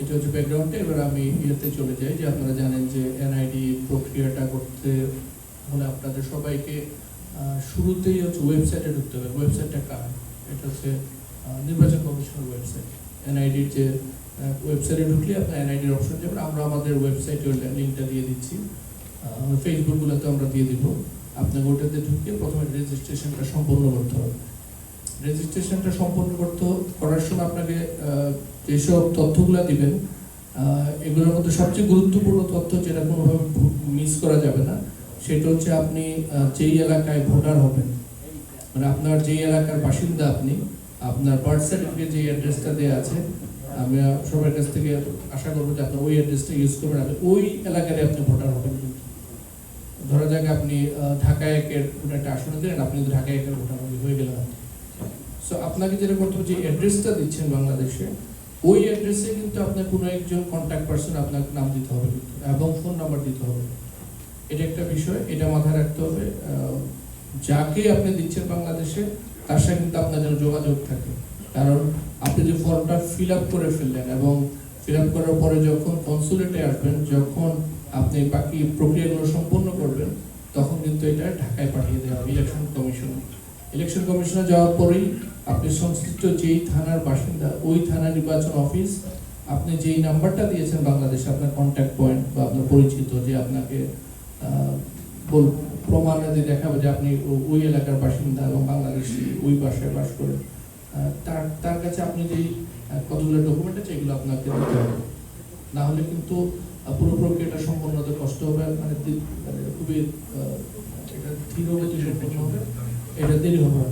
এটা হচ্ছে ব্যাকগ্রাউন্ডে এবার আমি ইয়েতে চলে যাই যে আপনারা জানেন যে এনআইডি প্রক্রিয়াটা করতে হলে আপনাদের সবাইকে শুরুতেই হচ্ছে ওয়েবসাইটে ঢুকতে হবে। ওয়েবসাইটটা কার? এটা হচ্ছে নির্বাচন কমিশনের ওয়েবসাইট এনআইডির যে ওয়েবসাইটে ঢুকলে আপনার এনআইডির অপশন যাবেন আমরা আমাদের ওয়েবসাইটে লিঙ্কটা দিয়ে দিচ্ছি। ফেসবুকগুলোতে আমরা দিয়ে দিব। আপনাকে ওটাতে ঢুকে প্রথমে রেজিস্ট্রেশনটা সম্পূর্ণ করতে হবে। রেজিস্ট্রেশনটা সম্পূর্ণ করতে করার সময় আপনাকে যেসব তথ্যগুলো দিবেন। এগুলোর মধ্যে সবচেয়ে গুরুত্বপূর্ণ তথ্য যেটা কোনোভাবে মিস করা যাবে না, সেটা হচ্ছে আপনি যেই এলাকায় ভোটার হবেন মানে আপনার যেই এলাকার বাসিন্দা আপনি, আপনার বার্থ সার্টিফিকেট যে অ্যাড্রেসটা দেওয়া আছে আমি সবার কাছ থেকে আশা করব যে আপনার ওই অ্যাড্রেসটা ইউজ করবেন আপনি ওই এলাকায় আপনি ভোটার হবেন। ধরা যাক আপনি ঢাকা একের কোনো একটা আসনে দিলেন, আপনি ঢাকা একের ভোটার হয়ে গেলেন। সো আপনাকে যেটা করতে হবে, যে অ্যাড্রেসটা দিচ্ছেন বাংলাদেশে ওই অ্যাড্রেসে কিন্তু আপনার কোনো একজন কন্ট্যাক্ট পারসন আপনার নাম দিতে হবে, এবং ফোন নাম্বার দিতে হবে। এটা একটা বিষয়, এটা মাথায় রাখতে হবে। যাকে আপনি দিচ্ছেন বাংলাদেশে, তার সাথে কিন্তু আপনার যেন যোগাযোগ থাকে। কারণ আপনি যে ফর্মটা ফিল আপ করে ফেললেন এবং ফিল আপ করার পরে যখন কনসুলেটে আসবেন, যখন আপনি বাকি প্রক্রিয়াগুলো সম্পূর্ণ করবেন, তখন কিন্তু এটা ঢাকায় পাঠিয়ে দেওয়া হবে ইলেকশন কমিশন ইলেকশন কমিশনে যাওয়ার পরেই আপনি সংশ্লিষ্ট যেই থানার বাসিন্দা, ওই থানা নির্বাচন অফিস, আপনি যেই নাম্বারটা দিয়েছেন বাংলাদেশে আপনার কন্ট্যাক্ট পয়েন্ট বা আপনার পরিচিত যে আপনাকে প্রমাণাদি দেখাবে যে আপনি ওই এলাকার বাসিন্দা এবং বাংলাদেশি, ওই বাসায় বাস করে তার তার কাছে আপনি যেই কতগুলো ডকুমেন্ট আছে এগুলো আপনাকে দিতে হবে। না হলে কিন্তু পুরো প্রক্রিয়াটা সম্পন্ন কষ্ট হবে মানে মানে খুবই এটা ধীরগতি সম্পন্ন হবে। এটা দেরি হবে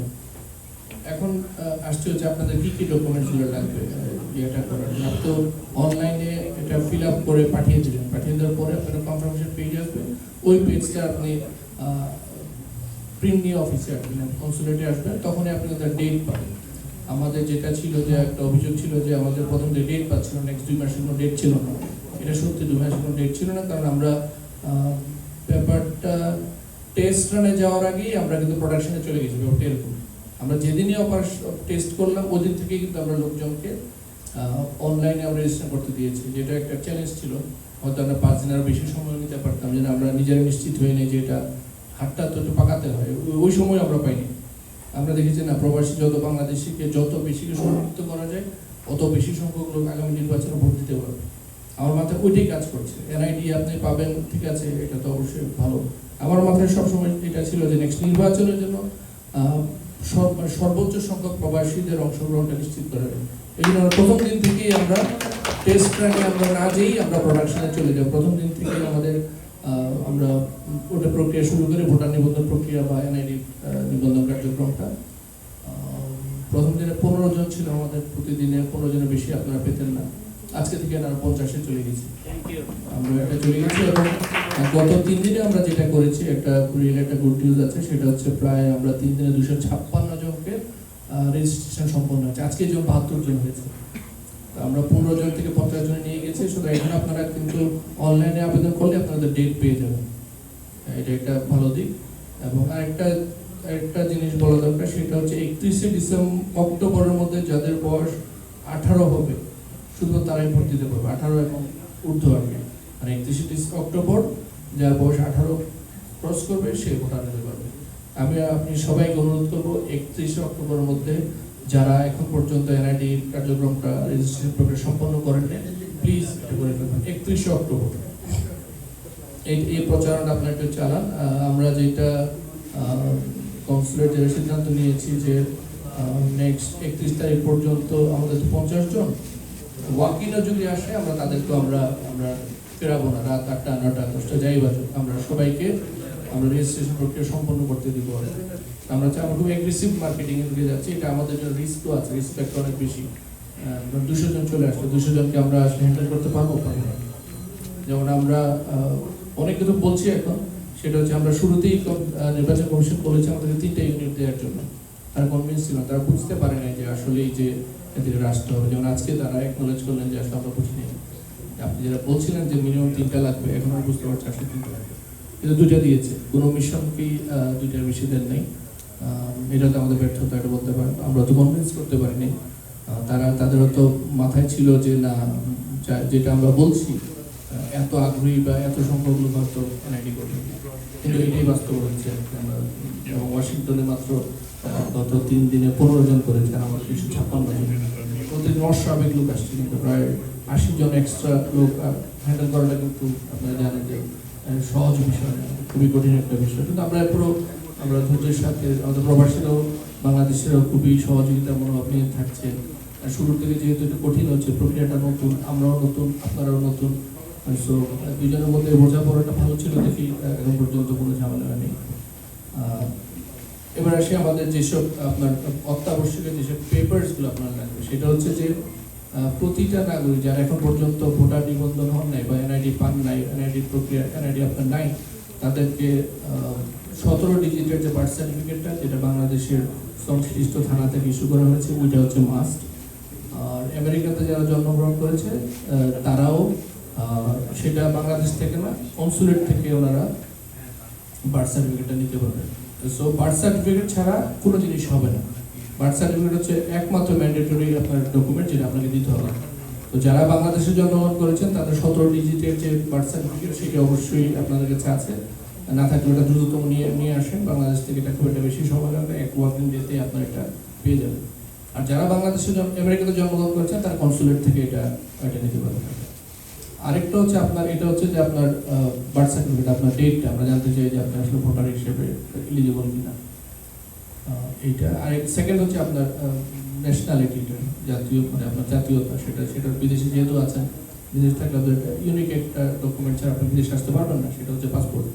এখন আসছে হচ্ছে আপনাদের কি কি ডকুমেন্টসগুলো লাগবে ইয়েটা করার জন্য? তো অনলাইনে এটা ফিল আপ করে পাঠিয়ে দিলেন পাঠিয়ে দেওয়ার পরে আপনার কনফার্মেশন পেজ আসবে। ওই পেজটা আপনি প্রিন্ট নিয়ে অফিসে আসবেন কনসুলেটে আসবেন, তখনই আপনি তার ডেট পাবেন। আমাদের যেটা ছিল যে, একটা অভিযোগ ছিল যে, আমাদের প্রথম যে ডেট পাচ্ছিল নেক্সট দুই মাসের কোনো ডেট ছিল না। এটা সত্যি দুই মাসের কোনো ডেট ছিল না, কারণ আমরা ব্যাপারটা টেস্ট রানে যাওয়ার আগেই আমরা কিন্তু প্রোডাকশনে চলে গেছি এরকম আমরা যেদিনই অপারেশন টেস্ট করলাম ওই দিন থেকেই কিন্তু আমরা লোকজনকে অনলাইনে আমরা রেজিস্টার করতে দিয়েছি। যেটা একটা চ্যালেঞ্জ ছিল। হয়তো আমরা পাঁচ দিন আরও বেশি সময় নিতে পারতাম, যেন আমরা নিজেরা নিশ্চিত হয়ে নিই যে এটা হাতটা তো একটু পাকাতে হয়। ওই- সময় আমরা পাইনি। আমরা দেখেছি না, প্রবাসী যত বাংলাদেশিকে যত বেশি সম্পৃক্ত করা যায়, অত বেশি সংখ্যক লোক আগামী নির্বাচনে ভোট দিতে পারবে। আমার মাথায় ওইটাই কাজ করছে। এনআইডি আপনি পাবেন, ঠিক আছে, এটা তো অবশ্যই ভালো। আমার মাথায় সবসময় এটা ছিল যে নেক্সট নির্বাচনের জন্য মানে সর্বোচ্চ সংখ্যক প্রবাসীদের অংশগ্রহণটা নিশ্চিত করা এই জন্য প্রথম দিন থেকেই আমরা টেস্ট রানে আমরা না যেই আমরা প্রোডাকশনে চলে যাই প্রথম দিন থেকেই আমাদের আমরা ওটা প্রক্রিয়া শুরু করে ভোটার নিবন্ধন প্রক্রিয়া বা এনআইডি নিবন্ধন কার্যক্রমটা প্রথম দিনে পনেরো জন ছিল আমাদের প্রতিদিনে, পনেরো জনের বেশি আপনারা পেতেন না। আজকে থেকে আমরা পঞ্চাশে চলে গেছি। আমরা এটা চলে গেছি এবং গত তিন দিনে আমরা যেটা করেছি একটা রিয়েল একটা গুড নিউজ আছে সেটা হচ্ছে প্রায় আমরা তিন দিনে দুশো ছাপ্পান্ন জনকে রেজিস্ট্রেশন সম্পন্ন হয়েছে। আজকে যেমন বাহাত্তর জন হয়েছে। আমরা পনেরো জন থেকে পঞ্চাশ জনে নিয়ে গেছি শুধু এখন আপনারা কিন্তু অনলাইনে আবেদন করলে আপনাদের ডেট পেয়ে যাবেন। এটা একটা ভালো দিক। এবং আরেকটা একটা জিনিস বলা দরকার সেটা হচ্ছে একত্রিশে ডিসেম্বর অক্টোবরের মধ্যে যাদের বয়স আঠারো হবে শুধু তারাই ভোট দিতে পারবে আঠারো এবং ঊর্ধ্ব আর মানে একত্রিশে অক্টোবর যার বয়স আঠারো ক্রস করবে, সে ভোটার নিতে পারবে। আমি আপনি সবাইকে অনুরোধ করব, একত্রিশে অক্টোবরের মধ্যে যারা এখন পর্যন্ত এনআইডি কার্যক্রমটা রেজিস্ট্রেশন প্রক্রিয়া সম্পন্ন করেন প্লিজ একত্রিশে অক্টোবর। এই এই প্রচারণা আপনার একটু চালান। আমরা যেটা কনসুলেটের সিদ্ধান্ত নিয়েছি যে নেক্সট একত্রিশ তারিখ পর্যন্ত আমাদের পঞ্চাশ জন ওয়াকিনও যদি আসে, আমরা তাদেরকে আমরা আমরা ফেরাবো না। রাত আটটা, নটা, দশটা, যাই বাজুক। আমরা সবাইকে, আমরা রেজিস্ট্রেশন প্রক্রিয়া সম্পন্ন করতে দিব। আমরা চাই, আমরা খুব এগ্রেসিভ মার্কেটিং এর দিকে যাচ্ছি। এটা আমাদের জন্য রিস্কও আছে রিস্পেক্ট অনেক বেশি। দুশো জন চলে আসলো দুশো জনকে আমরা হ্যান্ডেল করতে পারব। যেমন আমরা অনেক কিছু বলছি এখন। সেটা হচ্ছে, আমরা শুরুতেই নির্বাচন কমিশন বলেছে আমাদেরকে তিনটা ইউনিট দেওয়ার জন্য। তারা কনভিন্স ছিল তারা বুঝতে পারে না যে আসলে এই যে এদিকে রাষ্ট্র যেমন আজকে তারা একনোলেজ করলেন যে আসলে আমরা বুঝিনি। আপনি যেটা বলছিলেন যে মিনিমাম তিনটা লাগবে এখন আমি বুঝতে পারছি আসলে তিনটা লাগবে। কিন্তু দুইটা দিয়েছে। কোনো মিশনকেই আহ, দুইটার বেশি দেন নাই। এটা তো আমাদের ব্যর্থতা এটা বলতে পারেন। আমরা তো কনভিন্স করতে পারিনি। তারা তাদের তো মাথায় ছিল যে না যেটা আমরা বলছি এত আগ্রহী বা এত সংখ্যক লোক হয়তো এনআইডি করবে কিন্তু এটাই বাস্তব হচ্ছে। আমরা এবং ওয়াশিংটনে মাত্র গত তিন দিনে পনেরো জন করেছে আর আমার কিছু ছাপ্পান্ন জন। প্রতিদিন অস্বাভাবিক লোক আসছে কিন্তু প্রায় আশি জন এক্সট্রা লোক হ্যান্ডেল করাটা কিন্তু আপনারা জানেন যে সহজ বিষয় না, খুবই কঠিন একটা বিষয়। কিন্তু আমরা পুরো আমরা ধৈর্যের সাথে আমাদের প্রবাসীরাও বাংলাদেশেরও খুবই সহযোগিতার মনোভাব নিয়ে থাকছে আর শুরু থেকে যেহেতু একটু কঠিন হচ্ছে প্রক্রিয়াটা নতুন আমরাও নতুন আপনারাও নতুন। সো দুজনের মধ্যে বোঝাপড়াটা ভালো ছিল দেখি এখন পর্যন্ত কোনো ঝামেলা আহ, এবার আসি আমাদের যেসব আপনার অত্যাবশ্যকীয় যেসব পেপারসগুলো আপনার লাগবে, সেটা হচ্ছে যে প্রতিটা নাগরিক যারা এখন পর্যন্ত ভোটার নিবন্ধন হন নাই বা এনআইডি পান নাই এনআইডি প্রক্রিয়া এনআইডি আপনার নাই, তাদেরকে সতেরো ডিজিটের যে বার্থ সার্টিফিকেটটা যেটা বাংলাদেশের সংশ্লিষ্ট থানা থেকে ইস্যু করা হয়েছে, ওইটা হচ্ছে মাস্ট আর আমেরিকাতে যারা জন্মগ্রহণ করেছে তারাও সেটা বাংলাদেশ থেকে না কনসুলেট থেকে ওনারা বার্থ সার্টিফিকেটটা নিতে পারবে সো বার্থ সার্টিফিকেট ছাড়া কোনো জিনিস হবে না। বার্থ সার্টিফিকেট হচ্ছে একমাত্র ম্যান্ডেটরি আপনার ডকুমেন্ট যেটা আপনাকে দিতে হবে। তো যারা বাংলাদেশে জন্মগ্রহণ করেছেন, তাদের সতেরো ডিজিটের যে বার্থ সার্টিফিকেট সেটা অবশ্যই আপনাদের কাছে আছে। না থাকলে ওটা দ্রুততম নিয়ে নিয়ে আসেন। বাংলাদেশ থেকে এটা খুব একটা বেশি সময় লাগবে, এক ওয়ার্কিং ডেতে আপনার এটা পেয়ে যাবেন। আর যারা বাংলাদেশে আমেরিকাতে জন্মগ্রহণ করেছেন, তারা কনসুলেট থেকে এটা এটা নিতে পারবেন। আরেকটা হচ্ছে আপনার, এটা হচ্ছে যে আপনার বার্থ সার্টিফিকেট আপনার ডেটটা আমরা জানতে চাই যে আপনি আসলে ভোটার হিসেবে এলিজিবল কিনা। এইটা, আর সেকেন্ড হচ্ছে আপনার ন্যাশনালিটিটা জাতীয় মানে আপনার জাতীয়তা, সেটা সেটা বিদেশে যেহেতু আছেন, বিদেশ থাকলে আপনার ইউনিক একটা ডকুমেন্ট ছাড়া আপনি বিদেশে আসতে পারবেন না, সেটা হচ্ছে পাসপোর্ট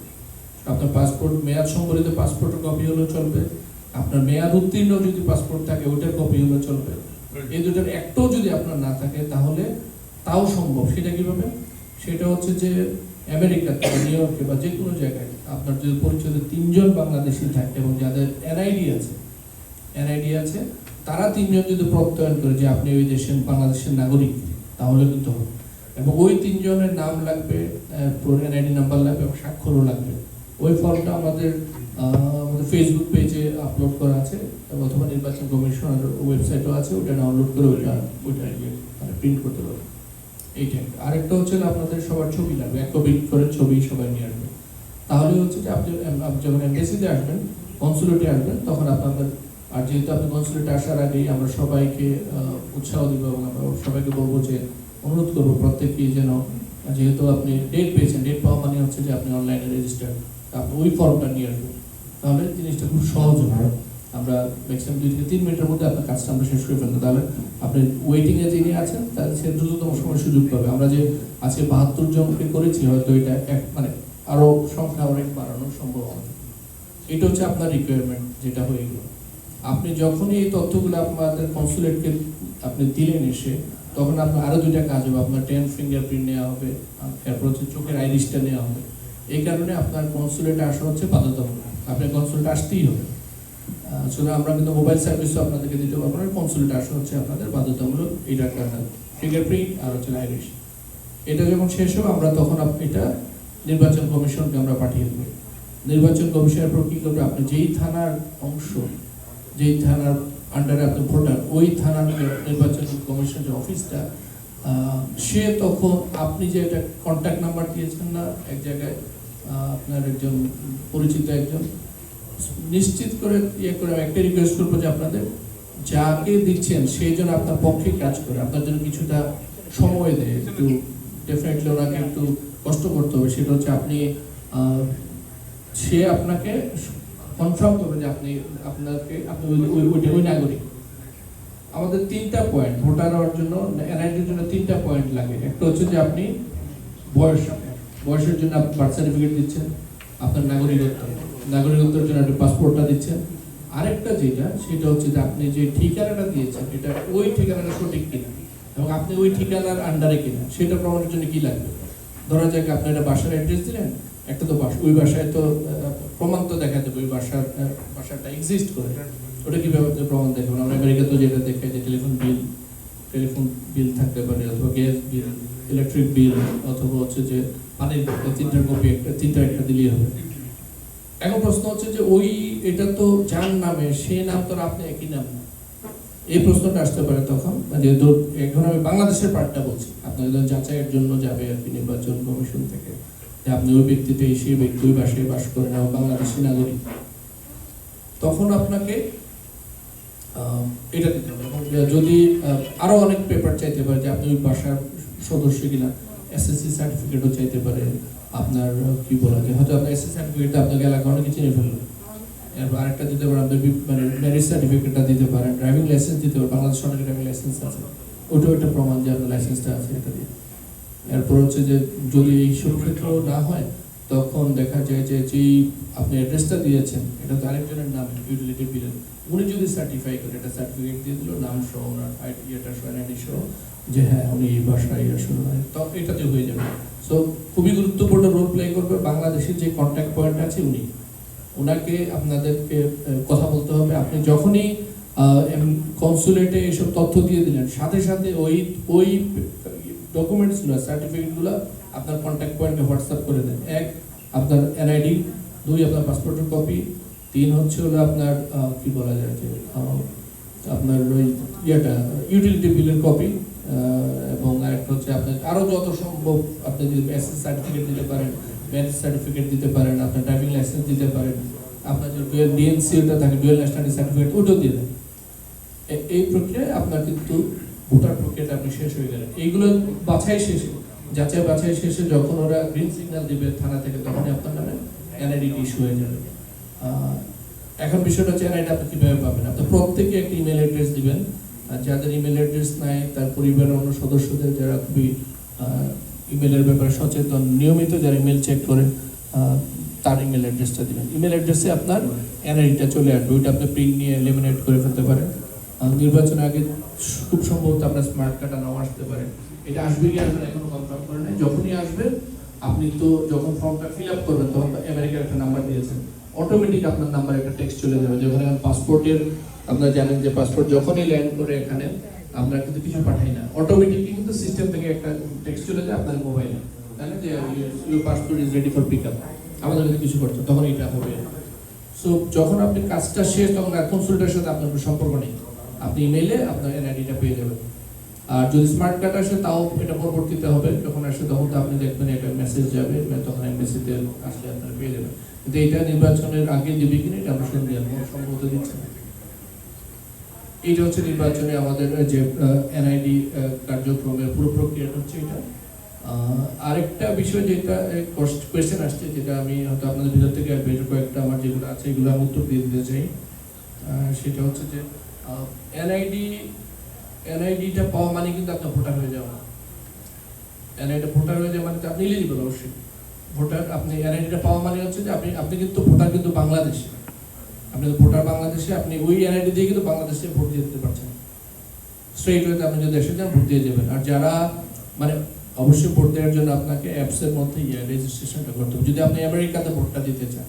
আপনার পাসপোর্ট মেয়াদ সম্বলিত পাসপোর্টের কপি হলেও চলবে, আপনার মেয়াদ উত্তীর্ণ যদি পাসপোর্ট থাকে, ওইটার কপি হলেও চলবে। এই দুটার একটাও যদি আপনার না থাকে, তাহলে তাও সম্ভব। সেটা কীভাবে? সেটা হচ্ছে যে আমেরিকাতে বা নিউ ইয়র্কে বা যে কোনো জায়গায় আপনার যদি পরিচয় তিনজন বাংলাদেশি থাকে এবং যাদের এনআইডি আছে এনআইডি আছে, তারা তিনজন যদি প্রত্যয়ন করে যে আপনি ওই দেশের বাংলাদেশের নাগরিক, তাহলে কিন্তু হবে। এবং ওই তিনজনের নাম লাগবে এনআইডি নাম্বার লাগবে এবং স্বাক্ষরও লাগবে। ওই ফর্মটা আমাদের আমাদের ফেসবুক পেজে আপলোড করা আছে অথবা নির্বাচন কমিশনের ওয়েবসাইটও আছে, ওটা ডাউনলোড করে ওইটা ওইটা ইয়ে মানে প্রিন্ট করতে পারবে এইটা। আরেকটা হচ্ছে আপনাদের সবার ছবি লাগবে এক কপি করে ছবি সবাই নিয়ে আসবে। তাহলে হচ্ছে যে আপনি যখন এমবেসিতে আসবেন কনসুলেটে আসবেন, তখন আপনাদের, আর যেহেতু আপনি কনসুলেটে আসার আগেই আমরা সবাইকে উৎসাহ দিব এবং আমরা সবাইকে বলব যে, অনুরোধ করব প্রত্যেককেই যেন, যেহেতু আপনি ডেট পেয়েছেন ডেট পাওয়া মানে হচ্ছে যে আপনি অনলাইনে রেজিস্টার আপনি ওই ফর্মটা নিয়ে আসবেন। তাহলে জিনিসটা খুব সহজ হবে। আমরা ম্যাক্সিমাম দুই থেকে তিন মিনিটের মধ্যে আপনার কাজটা আমরা শেষ করে ফেলতে আপনি ওয়েটিং এ যিনি আছেন, তাহলে সে দ্রুততম সময় সুযোগ পাবে। আমরা যে আজকে বাহাত্তর করেছি, হয়তো এটা এক মানে আরও সংখ্যা অনেক বাড়ানোর সম্ভাবনা এটা হচ্ছে আপনার রিকোয়ারমেন্ট যেটা হয়ে গেল। আপনি যখনই এই তথ্যগুলো আপনাদের কনসুলেটকে আপনি দিলেন এসে, তখন আপনার আরও দুইটা কাজ হবে। আপনার টেন ফিঙ্গারপ্রিন্ট নেওয়া হবে এরপর হচ্ছে চোখের আইরিশটা নেওয়া হবে। এই কারণে আপনার কনসুলেটে আসা হচ্ছে বাধ্যতামূলক। আপনি কনসুলেটে আসতেই হবে। আহ, আমরা কিন্তু মোবাইল সার্ভিসও আপনাদেরকে দিতে পারব না কনসুলেটে আসা হচ্ছে আপনাদের বাধ্যতামূলক একটা ফিঙ্গারপ্রিন্ট আর হচ্ছে আইরিশ এটা যখন শেষ হবে আমরা তখন এটা নির্বাচন কমিশনকে আমরা পাঠিয়ে দেবো। নির্বাচন কমিশনের পর কি করবে আপনি যেই থানার অংশ যেই থানার আন্ডারে আপনি ভোটার ওই থানার নির্বাচন কমিশন যে অফিসটা সে তখন আপনি যে একটা কন্ট্যাক্ট নাম্বার দিয়েছেন না এক জায়গায় আপনার একজন পরিচিত একজন নিশ্চিত করে ইয়ে করে আমি একটা রিকোয়েস্ট করব যে আপনাদের যাকে দিচ্ছেন, সেই জন্য আপনার পক্ষে কাজ করে। আপনার জন্য কিছুটা সময় দেয়। একটু ডেফিনেটলি ওনাকে একটু কষ্ট করতে হবে। সেটা হচ্ছে আপনি সে আপনাকে কনফার্ম করবে যে আপনি, আপনাকে, আপনি ওই ওই, ওইটা, ওই নাগরিক। আমাদের তিনটা পয়েন্ট ভোটার হওয়ার জন্য, এনআইডির জন্য তিনটা পয়েন্ট লাগে। একটা হচ্ছে যে আপনি বয়স, বয়সের জন্য আপনি বার্থ সার্টিফিকেট দিচ্ছেন, আপনার নাগরিকত্ব। নাগরিকত্বের জন্য আপনি পাসপোর্টটা দিচ্ছেন। আরেকটা যেটা, সেটা হচ্ছে যে আপনি যে ঠিকানাটা দিয়েছেন, এটা ওই ঠিকানাটা সঠিক কিনা এবং আপনি ওই ঠিকানার আন্ডারে কিনা, সেটা প্রমাণের জন্য কি লাগবে? ধরা যাক আপনি একটা বাসার অ্যাড্রেস দিলেন, একটা তো বাসা ওই বাসায় তো প্রমাণ তো দেখা যাবে, ওই বাসার বাসাটা এক্সিস্ট করে। ওটা কীভাবে প্রমাণ দেখবেন? আমরা আমেরিকাতে যেটা দেখে যে টেলিফোন বিল টেলিফোন বিল থাকতে পারে, অথবা গ্যাস বিল ইলেকট্রিক বিল অথবা হচ্ছে যে পানির একটা তিনটার কপি, একটা তিনটা একটা দিলেই হবে। এখন প্রশ্ন হচ্ছে যে ওই এটা তো যার নামে সে নাম তো আপনি একই নাম। এই প্রশ্নটা আসতে পারে তখন। যেহেতু এখন আমি বাংলাদেশের পার্টটা বলছি আপনার যখন যাচাইয়ের জন্য যাবে আর কি নির্বাচন কমিশন থেকে যে আপনি ওই ব্যক্তিতে সেই ব্যক্তি ওই বাসায় বাস করেন এবং বাংলাদেশি নাগরিক তখন আপনাকে এটা দিতে হবে। যদি আহ, আরও অনেক পেপার চাইতে পারে যে আপনি ওই বাসার সদস্য কিনা এসএসসি সার্টিফিকেটও চাইতে পারে। আপনার, কি বলা যায়, হয়তো আপনার এসএসসি সার্টিফিকেটটা আপনাকে এলাকা অনেকে চিনে ফেলল। এরপর আরেকটা দিতে পারেন, আপনার মানে ম্যারেজ সার্টিফিকেটটা দিতে পারেন ড্রাইভিং লাইসেন্স দিতে পারেন, বাংলাদেশ সরকারি ড্রাইভিং লাইসেন্স আছে। ওটাও একটা প্রমাণ যে আপনার লাইসেন্সটা আছে এটা দিয়ে। এরপর হচ্ছে যে যদি এই সব ক্ষেত্রেও না হয়, তখন দেখা যায় যে যেই আপনি অ্যাড্রেসটা দিয়েছেন, এটা তো আরেকজনের নাম ইউটিলিটি বিলের উনি যদি সার্টিফাই করে, এটা সার্টিফিকেট দিয়ে দিল, নাম সহ ওনার এটা সহ আইডি সহ, যে হ্যাঁ উনি এই বাসায় আসলে, তো এটাতে হয়ে যাবে। সো খুবই গুরুত্বপূর্ণ রোল প্লে করবে বাংলাদেশের যে কন্ট্যাক্ট পয়েন্ট আছে উনি। ওনাকে আপনাদেরকে কথা বলতে হবে। আপনি যখনই কনসুলেটে এসব তথ্য দিয়ে দিলেন, সাথে সাথে ওই ওই ডকুমেন্টসগুলো সার্টিফিকেটগুলো আপনার কন্ট্যাক্ট পয়েন্টে হোয়াটসঅ্যাপ করে দেন। এক, আপনার এনআইডি দুই, আপনার পাসপোর্টের কপি তিন হচ্ছে হলো আপনার কি বলা যায় যে আপনার ওই ইয়েটা ইউটিলিটি বিলের কপি এবং আরেকটা হচ্ছে আপনার আরও যত সম্ভব আপনি যদি এসএস সার্টিফিকেট দিতে পারেন ম্যারেজ সার্টিফিকেট দিতে পারেন, আপনার ড্রাইভিং লাইসেন্স দিতে পারেন, আপনার যে ডুয়েল ডিএনসি থাকে ডুয়েল ন্যাশনালিটি সার্টিফিকেট ওটাও দিয়ে দেন। এই প্রক্রিয়ায় আপনার কিন্তু ভোটার প্রক্রিয়াটা আপনি শেষ হয়ে গেলেন। এইগুলো বাছাই শেষে, যাচাই বাছাই শেষে যখন ওরা গ্রিন সিগন্যাল দিবে থানা থেকে, তখনই আপনার নামে এনআইডি ইস্যু হয়ে যাবে। এখন বিষয়টা হচ্ছে এনআইডি আপনি কীভাবে পাবেন? আপনি প্রত্যেকে একটা ইমেল অ্যাড্রেস দিবেন যাদের ইমেল অ্যাড্রেস নাই তার পরিবারের অন্য সদস্যদের যারা খুবই ইমেলের ব্যাপারে সচেতন নিয়মিত যারা ইমেল চেক করে তার ইমেল অ্যাড্রেসটা দিবেন। ইমেল অ্যাড্রেসে আপনার এনআইডিটা চলে আসবে ওইটা আপনি প্রিন্ট নিয়ে এলিমিনেট করে ফেলতে পারেন। আহ, নির্বাচনের আগে খুব সম্ভবত আপনার স্মার্ট কার্ডটা নাও আসতে পারে। এটা আসবে কি আসবে এখনও কনফার্ম করে নাই? যখনই আসবে আপনি তো যখন ফর্মটা ফিল আপ করবেন তখন আমেরিকার একটা নাম্বার দিয়েছেন। অটোমেটিক আপনার নাম্বার একটা টেক্সট চলে যাবে যখন পাসপোর্টের আপনারা জানেন যে পাসপোর্ট যখনই ল্যান্ড করে এখানে, আমরা কিন্তু কিছু পাঠাই না। অটোমেটিকলি কিন্তু সিস্টেম থেকে একটা টেক্সট চলে যায় আপনার মোবাইলে তাই যে your passport is ready for pick up আমাদের যদি কিছু করতে তখন এটা হবে। সো যখন আপনি কাজটা শেষ, তখন আর কনসুলেটের সাথে আপনার কোনো সম্পর্ক নেই। আপনি ইমেইলে আপনার এনআইডিটা পেয়ে যাবেন। আর যদি স্মার্ট কার্ড আসে, তাও এটা পরবর্তীতে হবে। যখন আসে, তখন তো আপনি দেখবেন এটা মেসেজ যাবে তখন এমবেসিতে আসলে আপনারা পেয়ে যাবেন। কিন্তু এটা নির্বাচনের আগে দিবে কিনা এটা আমরা শুনতে সম্ভবত দিচ্ছে না। এইটা হচ্ছে নির্বাচনে আমাদের যে এনআইডি কার্যক্রমের পুরো প্রক্রিয়াটা হচ্ছে এটা। আরেকটা বিষয় যেটা কোয়েশ্চেন আসছে, যেটা আমি হয়তো আপনাদের ভিতর থেকে বের কয়েকটা আমার যেগুলো আছে, এগুলো আমি উত্তর দিয়ে দিতে চাই। সেটা হচ্ছে যে এনআইডি এনআইডিটা পাওয়া মানে কিন্তু আপনার ভোটার হয়ে যাওয়া এনআইডি ভোটার হয়ে যাওয়া মানে আপনি এলিজিবল অবশ্যই। ভোটার, আপনি এনআইডিটা পাওয়া মানে হচ্ছে যে আপনি আপনি কিন্তু, ভোটার কিন্তু বাংলাদেশে। আপনি তো ভোটার বাংলাদেশে, আপনি ওই এনআইডি দিয়ে কিন্তু বাংলাদেশে ভোট দিয়ে দিতে পারছেন। স্ট্রেট ওয়েতে আপনি যদি এসে যান, ভোট দিয়ে যাবেন আর যারা মানে অবশ্যই ভোট দেওয়ার জন্য আপনাকে অ্যাপসের মধ্যে ইয়ে রেজিস্ট্রেশনটা করতে হবে। যদি আপনি আমেরিকাতে ভোটটা দিতে চান,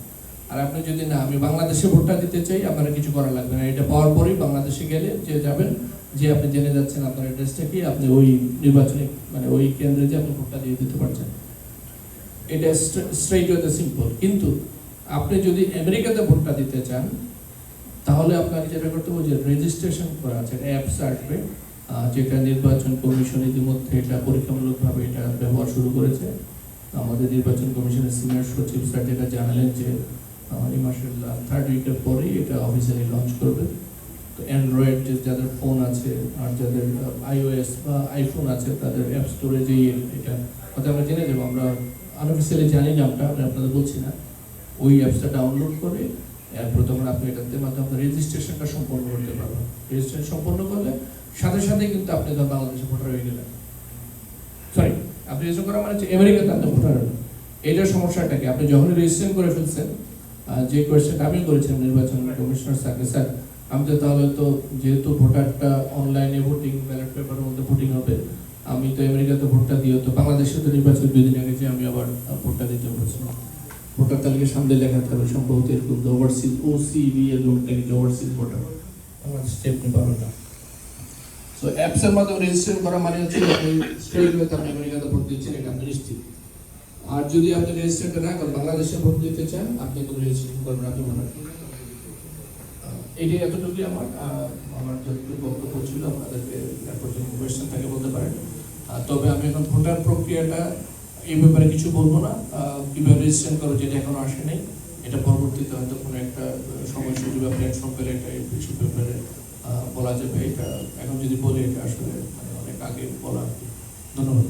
আর আপনি যদি না, আমি বাংলাদেশে ভোটটা দিতে চাই, আপনারা কিছু করা লাগবে না। এটা পাওয়ার পরেই বাংলাদেশে গেলে যে যাবেন, যে আপনি জেনে যাচ্ছেন আপনার অ্যাড্রেসটা কি, আপনি ওই নির্বাচনে মানে ওই কেন্দ্রে যে আপনি ভোটটা দিয়ে দিতে পারছেন। এটা স্ট্রেট ওয়েতে সিম্পল কিন্তু আপনি যদি আমেরিকাতে ভোটটা দিতে চান, তাহলে আপনাকে যেটা করতে হবে, যে রেজিস্ট্রেশন করা আছে অ্যাপস আসবে যেটা নির্বাচন কমিশন ইতিমধ্যে এটা পরীক্ষামূলকভাবে এটা ব্যবহার শুরু করেছে। আমাদের নির্বাচন কমিশনের সিনিয়র সচিব স্যার যেটা জানালেন যে এই মাসের থার্ড উইকের পরেই এটা অফিসিয়ালি লঞ্চ করবে। তো অ্যান্ড্রয়েড যাদের ফোন আছে, আর যাদের আইওএস বা আইফোন আছে, তাদের অ্যাপ স্টোরেজেই এটা, হয়তো আমরা জেনে যাব, আমরা আনঅফিসিয়ালি জানি নামটা, আমি আপনাদের বলছি না। ওই অ্যাপসটা ডাউনলোড করে, এরপর তখন আপনি এটাতে মাধ্যমে আপনার রেজিস্ট্রেশনটা সম্পন্ন করতে পারবেন। রেজিস্ট্রেশন সম্পন্ন করলে সাথে সাথে কিন্তু আপনি ধর বাংলাদেশে ভোটার হয়ে গেলেন। সরি আপনি রেজিস্ট্রেশন করা মানে আমেরিকাতে আপনি ভোটার হলেন। এইটার সমস্যাটা কি? আপনি যখনই রেজিস্ট্রেশন করে ফেলছেন যে কোয়েশ্চেনটা আমি করেছিলাম, নির্বাচন কমিশনার স্যারকে, স্যার, আমি তো তাহলে তো যেহেতু ভোটারটা অনলাইনে ভোটিং ব্যালট পেপারের মধ্যে ভোটিং হবে, আমি তো আমেরিকাতে ভোটটা দিয়ে তো বাংলাদেশে তো নির্বাচন দুই দিন আগে যে আমি আবার ভোটটা দিতে বলছিলাম। ভোটার তালিকার সামনে লেখা থাকবে সম্ভবত এরকম ওভারসিজ ও সিবি এরকম নাকি ওভারসিজ ভোটার। বাংলাদেশে আপনি পাবেন না। সো অ্যাপসের মাধ্যমে রেজিস্ট্রেশন করা মানে হচ্ছে যে আপনি আমেরিকাতে ভোট দিচ্ছেন এটা নিশ্চিত। আর যদি আপনি রেজিস্ট্রেশনটা না করেন বাংলাদেশে ভোট দিতে চান আপনি কোনো রেজিস্ট্রেশন করবেন আপনি ভোটার। এটাই এতটুকুই আমার। আহ, আমার যতটুকু বক্তব্য ছিল আপনাদেরকে কোয়েশ্চেন থাকে বলতে পারেন। তবে আমি এখন ভোটার প্রক্রিয়াটা এই ব্যাপারে কিছু বলব না। কীভাবে রেজিস্ট্রেশন করো যেটা এখনও আসে নাই, এটা পরবর্তীতে হয়তো কোনো একটা সময় সুযোগ বা প্ল্যাটফর্ম পেলে এটা কিছু ব্যাপারে বলা যাবে। এটা এখন যদি বলি, এটা আসলে মানে অনেক আগে বলা ধন্যবাদ।